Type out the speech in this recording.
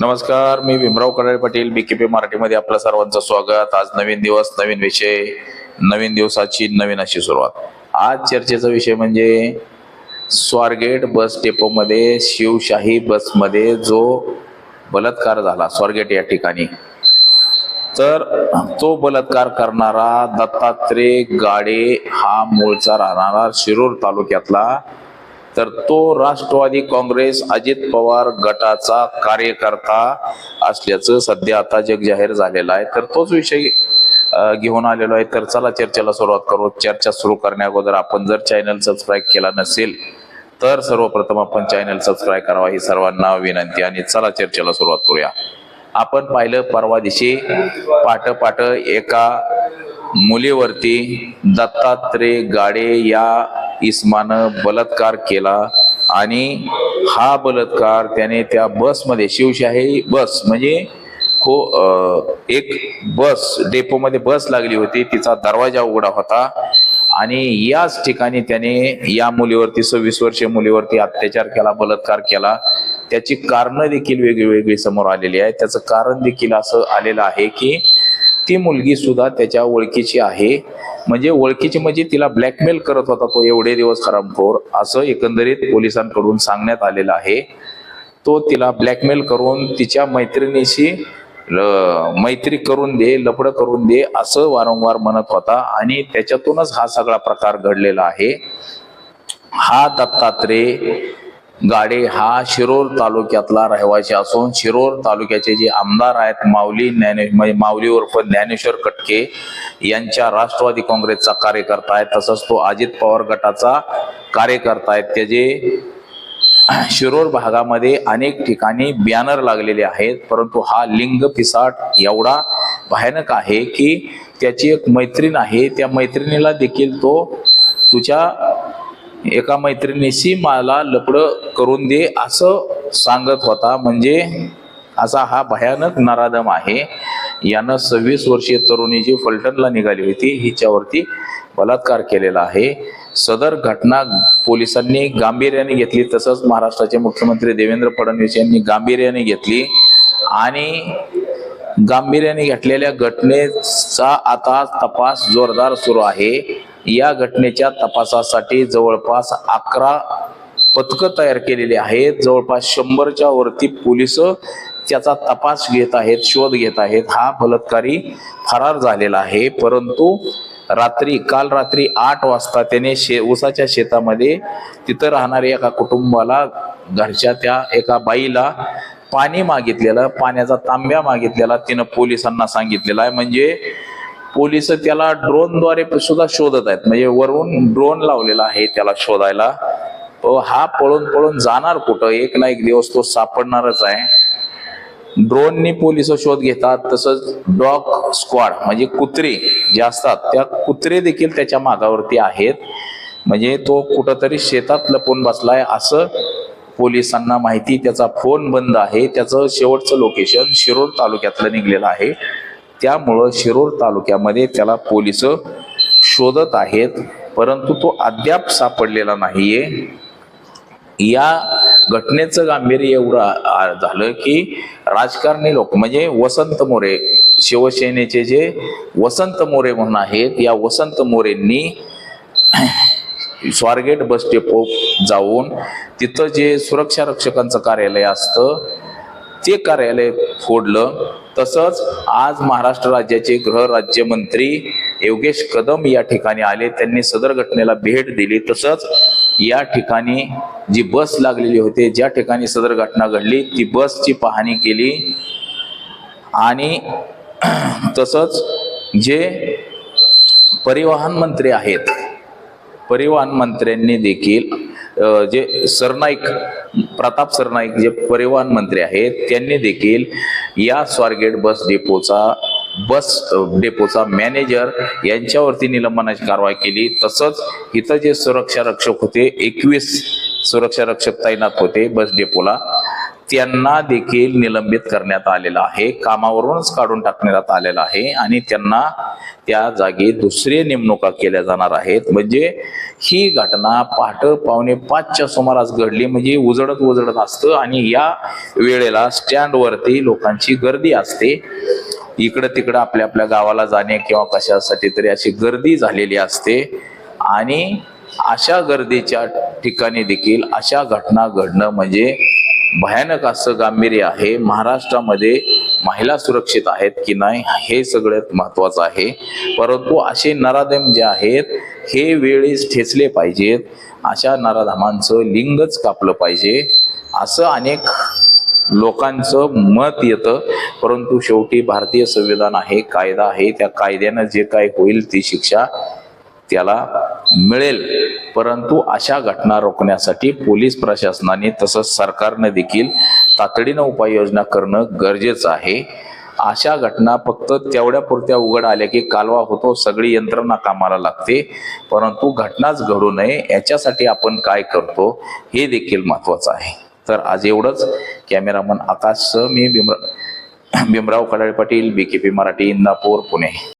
नमस्कार मी भीमराव कडाळे पाटील बीकेपी मराठीमध्ये आपलं सर्वांचं स्वागत. आज नवीन दिवस नवीन विषय नवीन दिवसाची नवीन अशी सुरुवात. आज चर्चेचा विषय म्हणजे स्वारगेट बस डेपोमध्ये शिवशाही बसमध्ये जो बलात्कार झाला स्वारगेट या ठिकाणी. तर तो बलात्कार करणारा दत्तात्रय गाडे हा मूळचा राहणारा शिरूर तालुक्यातला तर तो राष्ट्रवादी काँग्रेस अजित पवार गटाचा कार्यकर्ता असल्याचं सध्या आता जग जाहीर झालेला आहे. तर तोच विषय घेऊन आलेलो आहे. तर चला चर्चेला सुरुवात करू. चर्चा सुरू करण्या अगोदर आपण जर चॅनल सबस्क्राईब केला नसेल तर सर्वप्रथम आपण चॅनल सबस्क्राईब करावा ही सर्वांना विनंती आणि चला चर्चेला सुरुवात करूया. आपण पाहिलं परवा दिवशी पाट एका मुलीवरती दत्तात्रय गाडे या इस्मानं बलात्कार केला आणि हा बलात्कार त्याने त्या बसमध्ये शिवशाही बस म्हणजे खो एक बस डेपोमध्ये बस लागली होती तिचा दरवाजा उघडा होता आणि याच ठिकाणी त्याने या मुलीवरती सव्वीस वर्षीय मुलीवरती अत्याचार केला बलात्कार केला. त्याची कारणं देखील वेगळी वेगळी समोर आलेली आहे त्याचं कारण देखील असं आलेलं आहे की ती मुलगी सुद्धा त्याच्या ओळखीची आहे. म्हणजे ओळखीची म्हणजे तिला ब्लॅकमेल करत होता तो एवढे दिवस हरामखोर. असं एकंदरीत पोलिसांकडून सांगण्यात आलेलं आहे. तो तिला ब्लॅकमेल करून तिच्या मैत्रिणीशी मैत्री करून दे लपड करून दे असं वारंवार म्हणत होता. आणि त्याच्यातूनच हा सगळा प्रकार घडलेला आहे. हा दत्तात्रेय गाडे हा शिरोर तालुक्यातला रहिवासी असून शिरोर तालुक्याचे जे आमदार आहेत माऊली ज्ञाने म्हणजे माऊली उर्फ ज्ञानेश्वर कटके यांच्या राष्ट्रवादी काँग्रेसचा कार्यकर्ता आहे. तसंच तो अजित पवार गटाचा कार्यकर्ता आहे. त्याचे शिरोर भागामध्ये अनेक ठिकाणी बॅनर लागलेले आहेत. परंतु हा लिंग पिसाट एवढा भयानक आहे की त्याची एक मैत्रीण आहे. त्या मैत्रिणीला देखील तो तुझ्या एका मैत्रिणीशी मला लपडं करून दे असं सांगत होता. म्हणजे असा हा भयानक नराधम आहे. यानं सव्वीस वर्षीय तरुणी जी फलटणला निघाली होती हिच्यावरती बलात्कार केलेला आहे. सदर घटना पोलिसांनी गांभीर्याने घेतली तसंच महाराष्ट्राचे मुख्यमंत्री देवेंद्र फडणवीस यांनी गांभीर्याने घेतली आणि गांभीर्याने घेतलेल्या घटनेचा आता तपास जोरदार सुरू आहे. या घटनेच्या तपासासाठी जवळपास अकरा पथकं तयार केलेली आहेत. जवळपास शंभरच्या वरती पोलीस त्याचा तपास घेत आहेत शोध घेत आहेत. हा बलात्कारी फरार झालेला आहे. परंतु रात्री काल रात्री आठ वाजता त्याने शे ऊसाच्या शेतामध्ये तिथं राहणाऱ्या एका कुटुंबाला घरच्या त्या एका बाईला पाणी मागितलेलं पाण्याचा तांब्या मागितलेला तिनं पोलिसांना सांगितलेला आहे. म्हणजे पोलीस त्याला ड्रोनद्वारे सुद्धा शोधत आहेत. म्हणजे वरून ड्रोन लावलेला आहे त्याला शोधायला. हा पळून पळून जाणार कुठं? एक ना एक दिवस तो सापडणारच आहे. ड्रोननी पोलीस शोध घेतात. तसंच डॉग स्क्वॉड म्हणजे कुत्रे जे असतात त्या कुत्रे देखील त्याच्या मागावरती आहेत. म्हणजे तो कुठंतरी शेतात लपून बसलाय असं पोलिसांना माहिती. त्याचा फोन बंद आहे. त्याचं शेवटचं लोकेशन शिरोड तालुक्यातलं निघलेलं आहे. त्यामुळं शिरोर तालुक्यामध्ये त्याला पोलीस शोधत आहेत परंतु तो अद्याप सापडलेला नाहीये. या घटनेचं गांभीर्य एवढं झालं की राजकारणी लोक म्हणजे वसंत मोरे शिवसेनेचे जे वसंत मोरे म्हणून आहेत या वसंत मोरेंनी स्वारगेट बस डेपो जाऊन तिथं जे सुरक्षा रक्षकांचं कार्यालय असतं ते कार्यालय फोडलं. तसंच आज महाराष्ट्र राज्याचे गृह राज्यमंत्री योगेश कदम या ठिकाणी आले. त्यांनी सदर घटनेला भेट दिली. तसंच या ठिकाणी जी बस लागलेली होती ज्या ठिकाणी सदर घटना घडली ती बसची पाहणी केली. आणि तसंच जे परिवहन मंत्री आहेत परिवहन मंत्र्यांनी देखील जे सरनाईक प्रताप सरनाईक जे परिवहन मंत्री आहेत त्यांनी देखील या स्वारगेट बस डेपोचा बस डेपोचा मॅनेजर यांच्यावरती निलंबनाची कारवाई केली. तसंच इथं जे सुरक्षा रक्षक होते एकवीस सुरक्षा रक्षक तैनात होते बस डेपोला. त्यांना देखील निलंबित करण्यात आलेलं आहे. कामावरूनच काढून टाकण्यात आलेलं आहे आणि त्यांना त्या जागी दुसरे नेमणुका केल्या जाणार आहेत. म्हणजे ही घटना पहाट पावणे पाचच्या सुमारास घडली. म्हणजे उजडत उजडत असतं आणि या वेळेला स्टँडवरती लोकांची गर्दी असते. इकडं तिकडं आपल्या आपल्या गावाला जाणे किंवा कशासाठी तरी अशी गर्दी झालेली असते. आणि अशा गर्दीच्या ठिकाणी देखील अशा घटना घडणं म्हणजे भयानक असं गांभीर्य आहे. महाराष्ट्रामध्ये महिला सुरक्षित आहेत की नाही हे सगळ्यात महत्वाचं आहे. परंतु असे नराधम जे आहेत हे वेळेस ठेचले पाहिजेत. अशा नराधमांचं लिंगच कापलं पाहिजे. असं अनेक लोकांचं मत येतं. परंतु शेवटी भारतीय संविधान आहे कायदा आहे. त्या कायद्यानं जे काय होईल ती शिक्षा त्याला मिळेल. परंतु अशा घटना रोखण्यासाठी पोलीस प्रशासनाने तसंच सरकारनं देखील तातडीनं उपाययोजना करणं गरजेचं आहे. अशा घटना फक्त तेवढ्या पुरत्या उघड आल्या की कालवा होतो सगळी यंत्रणा कामाला लागते. परंतु घटनाच घडू नये याच्यासाठी आपण काय करतो हे देखील महत्वाचं आहे. तर आज एवढंच. कॅमेरामन आकाशसह मी Bhimrao Bhimrao Kadale Patil B K P Marathi Indapur Pune.